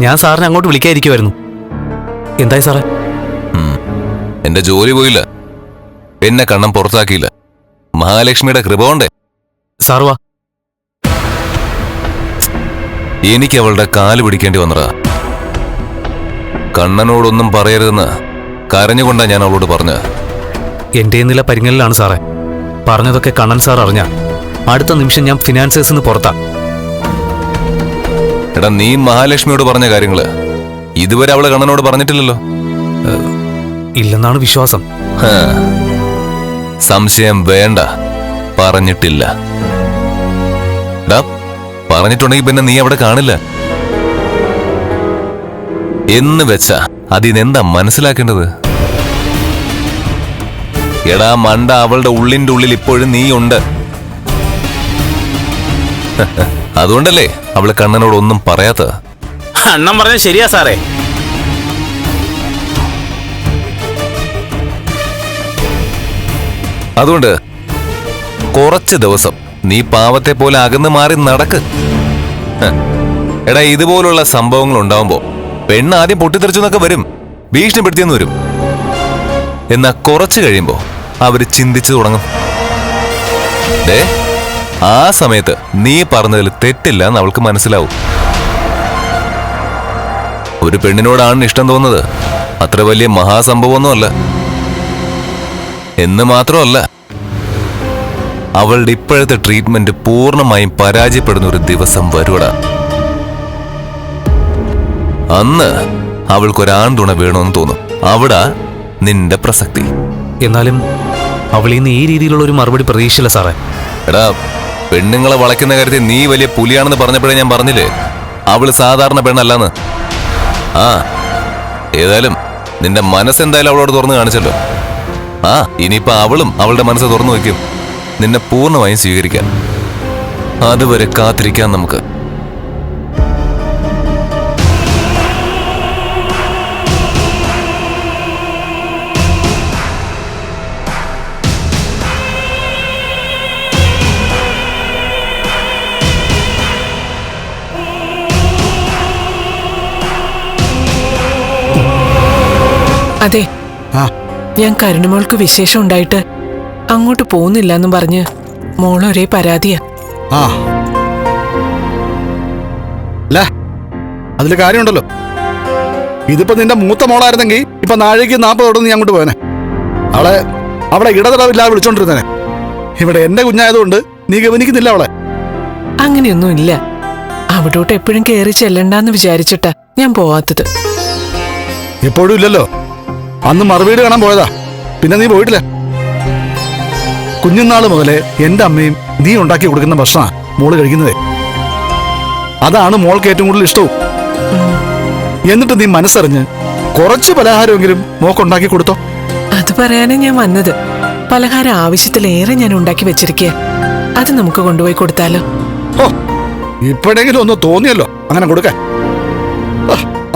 ഞാൻ സാറിനെ അങ്ങോട്ട് വിളിക്കാതിരിക്കുമായിരുന്നു എന്തായി സാറേ? എന്റെ ജോലി പോയില്ല. എന്നെ കണ്ണം പുറത്താക്കിയില്ല. മഹാലക്ഷ്മിയുടെ കൃപ കൊണ്ടേ. സാർ വാ. എനിക്ക് അവളുടെ കാൽ പിടിക്കേണ്ടി വന്നതാ. കണ്ണനോടൊന്നും പറയരുതെന്ന് കരഞ്ഞുകൊണ്ടാ ഞാൻ അവളോട് പറഞ്ഞ. എന്റെ നില പരിങ്ങലിലാണ് സാറേ. പറഞ്ഞതൊക്കെ കണ്ണൻ സാർ അറിഞ്ഞ. അടുത്ത നിമിഷം ഞാൻ ഫിനാൻസേഴ്സിന്ന് പുറത്താ. എടാ നീ മഹാലക്ഷ്മിയോട് പറഞ്ഞ കാര്യങ്ങൾ. ഇതുവരെ അവളെ കണ്ണനോട് പറഞ്ഞിട്ടില്ലല്ലോ. ഇല്ലെന്നാണ് വിശ്വാസം. സംശയം വേണ്ട. പറഞ്ഞിട്ടില്ല. പറഞ്ഞിട്ടുണ്ടെങ്കിൽ പിന്നെ നീ അവിടെ കാണില്ല. എന്ന് വെച്ചാ അതിനെന്താ മനസ്സിലാക്കേണ്ടത്? എടാ മണ്ട അവളുടെ ഉള്ളിന്റെ ഉള്ളിൽ ഇപ്പോഴും നീ ഉണ്ട് അതുകൊണ്ടല്ലേ അവൾ കണ്ണനോട് ഒന്നും പറയാത്ത? അണ്ണൻ പറഞ്ഞ ശരിയാ സാറേ. അതുകൊണ്ട് കുറച്ച് ദിവസം നീ പാവത്തെ പോലെ അകന്ന് മാറി നടക്ക്. എടാ ഇതുപോലുള്ള സംഭവങ്ങൾ ഉണ്ടാവുമ്പോ പെണ്ണ് ആദ്യം പൊട്ടിത്തെറിച്ചു എന്നൊക്കെ വരും ഭീഷണിപ്പെടുത്തിയെന്ന് വരും. എന്നാ കുറച്ച് കഴിയുമ്പോ അവർ ചിന്തിച്ചു തുടങ്ങും. ദേ ആ സമയത്ത് നീ പറഞ്ഞതിൽ തെറ്റില്ല എന്ന് അവൾക്ക് മനസ്സിലാവും. ഒരു പെണ്ണിനോടാണ് ഇഷ്ടം തോന്നുന്നത്. അത്ര വലിയ മഹാസംഭവമൊന്നുമല്ല. എന്ന് മാത്രമല്ല അവളുടെ ഇപ്പോഴത്തെ ട്രീറ്റ്മെന്റ് പൂർണമായും പരാജയപ്പെടുന്ന ഒരു ദിവസം വരുവടാ. അന്ന് അവൾക്കൊരാൺ തുണ വേണമെന്ന് തോന്നും. അവിടെ നിന്റെ പ്രസക്തി. എന്നാലും അവളിൽ നിന്ന് ഈ രീതിയിലുള്ള ഒരു മറുപടി പ്രതീക്ഷിച്ചില്ല സാറേ. എടാ പെണ്ണുങ്ങളെ വളയ്ക്കുന്ന കാര്യത്തിൽ നീ വലിയ പുലിയാണെന്ന് പറഞ്ഞപ്പോഴേ ഞാൻ പറഞ്ഞില്ലേ? അവൾ സാധാരണ പെണ്ണല്ലാന്ന്. ആ ഏതായാലും നിന്റെ മനസ്സെന്തായാലും അവളോട് തുറന്നു കാണിച്ചല്ലോ. ആ ഇനിയിപ്പോ അവളും അവളുടെ മനസ്സ് തുറന്നു വയ്ക്കും. നിന്നെ പൂർണമായും സ്വീകരിക്കാൻ അതുവരെ കാത്തിരിക്കാൻ നമുക്ക്. അതെ. ഞാൻ കരുണമോൾക്ക് വിശേഷം ഉണ്ടായിട്ട് അങ്ങോട്ട് പോകുന്നില്ല എന്നും പറഞ്ഞ് മോളൊരേ പരാതിയാ. അതിൽ കാര്യമുണ്ടല്ലോ. ഇതിപ്പോ നിന്റെ മൂത്ത മോളായിരുന്നെങ്കിൽ ഇപ്പൊ നാഴേക്ക് നാൽപ്പതോടെ നീ അങ്ങോട്ട് പോയനെ. അവളെ അവളെ ഇടതടവില്ലാതെ വിളിച്ചോണ്ടിരുന്നേനെ. ഇവിടെ എന്റെ കുഞ്ഞായതുകൊണ്ട് നീ ഗവനിക്കുന്നില്ല അവളെ. അങ്ങനെയൊന്നും ഇല്ല അവിടോട്ട് എപ്പോഴും കയറി ചെല്ലണ്ടെന്ന് വിചാരിച്ചിട്ടാ ഞാൻ പോവാത്തത്. എപ്പോഴും ഇല്ലല്ലോ. അന്ന് മറുപടി കാണാൻ പോയതാ. പിന്നെ നീ പോയിട്ടില്ല. കുഞ്ഞുനാൾ മുതലേ എന്റെ അമ്മയും നീ ഉണ്ടാക്കി കൊടുക്കുന്ന ഭക്ഷണ മോൾ കഴിക്കുന്നതേ. അതാണ് മോൾക്ക് ഏറ്റവും കൂടുതൽ ഇഷ്ടവും. എന്നിട്ട് നീ മനസ്സറിഞ്ഞ് കുറച്ച് പലഹാരമെങ്കിലും മോക്ക് ഉണ്ടാക്കി കൊടുത്തോ? അത് പറയാനാ ഞാൻ വന്നത്. പലഹാരം ആവശ്യത്തിലേറെ ഞാൻ ഉണ്ടാക്കി വെച്ചിരിക്കുക അത് നമുക്ക് കൊണ്ടുപോയി കൊടുത്താലോ? ഓ ഇപ്പോഴെങ്കിലും ഒന്ന് തോന്നിയല്ലോ അങ്ങനെ കൊടുക്കാൻ.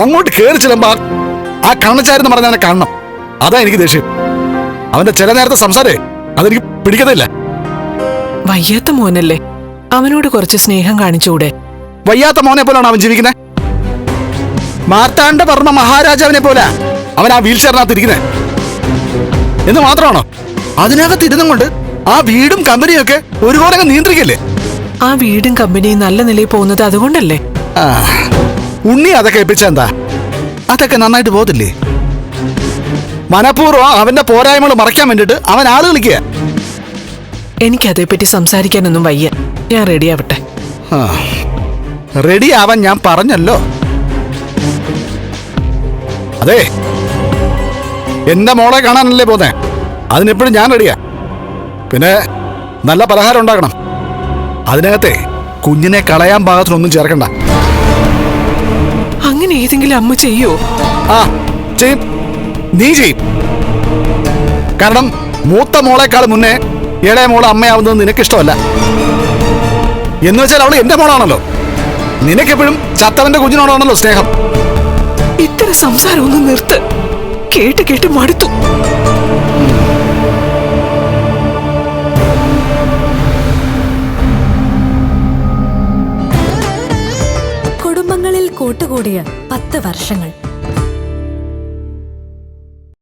അങ്ങോട്ട് കയറി ചെല്ലുമ്പോ ആ- ആ കണ്ണച്ചാരെന്ന് പറഞ്ഞാൽ കാണണം. അതാ എനിക്ക് ദേഷ്യം. അവന്റെ ചില നേരത്തെ സംസാരേ. അതെനിക്ക് പിടിക്കത്തില്ല. വയ്യാത്ത മോനല്ലേ? അവനോട് കുറച്ച് സ്നേഹം കാണിച്ചുകൂടെ വയ്യാത്ത മോനെ പോലാണ് അവൻ ജീവിക്കുന്നത് മാർത്താണ്ഡ വർമ്മ മഹാരാജാവിനെ പോലെ അവൻ ആ വീൽ ചെയറിനകത്ത് ഇരിക്കുന്നത് എന്ന് മാത്രമാണോ? അതിനകത്ത് ഇരുന്നും കൊണ്ട് ആ വീടും കമ്പനിയും ഒക്കെ ഒരുപോലെ നിയന്ത്രിക്കല്ലേ? ആ വീടും കമ്പനിയും നല്ല നിലയിൽ പോകുന്നത് അതുകൊണ്ടല്ലേ? ഉണ്ണി അതൊക്കെ ഏൽപ്പിച്ച എന്താ? അതൊക്കെ നന്നായിട്ട് പോകത്തില്ലേ? മനഃപൂർവം അവന്റെ പോരായ്മകൾ മറയ്ക്കാൻ വേണ്ടിട്ട് അവൻ ആൾ കളിക്കുക. എനിക്കതേപ്പറ്റി സംസാരിക്കാനൊന്നും വയ്യ. ഞാൻ റെഡിയാവട്ടെ റെഡി ആവാൻ ഞാൻ പറഞ്ഞല്ലോ. അതെ. എന്റെ മോളെ കാണാനല്ലേ പോന്നെ? അതിനെപ്പോഴും ഞാൻ റെഡിയാ പിന്നെ നല്ല പലഹാരം ഉണ്ടാക്കണം. അതിനകത്തെ കുഞ്ഞിനെ കളയാൻ പാകത്തിനൊന്നും ചേർക്കണ്ട. അങ്ങനെ ഏതെങ്കിലും അമ്മ ചെയ്യോ? ആ ചെയ്യും. നീ ചെയ്യും. കാരണം മൂത്ത മോളേക്കാൾ മുന്നേ ഇളയ മോളെ അമ്മയാവുന്നത് നിനക്കിഷ്ടമല്ല. എന്ന് വെച്ചാൽ അവൾ എന്റെ മോളാണല്ലോ. നിനക്കെപ്പോഴും ചത്തവന്റെ കുഞ്ഞിനോടാണല്ലോ സ്നേഹം. ഇത്തരം സംസാരം ഒന്ന് നിർത്ത്. കേട്ട് കേട്ട് മടുത്തു. കുടുംബങ്ങളിൽ കൂട്ടുകൂടിയ പത്ത് വർഷങ്ങൾ.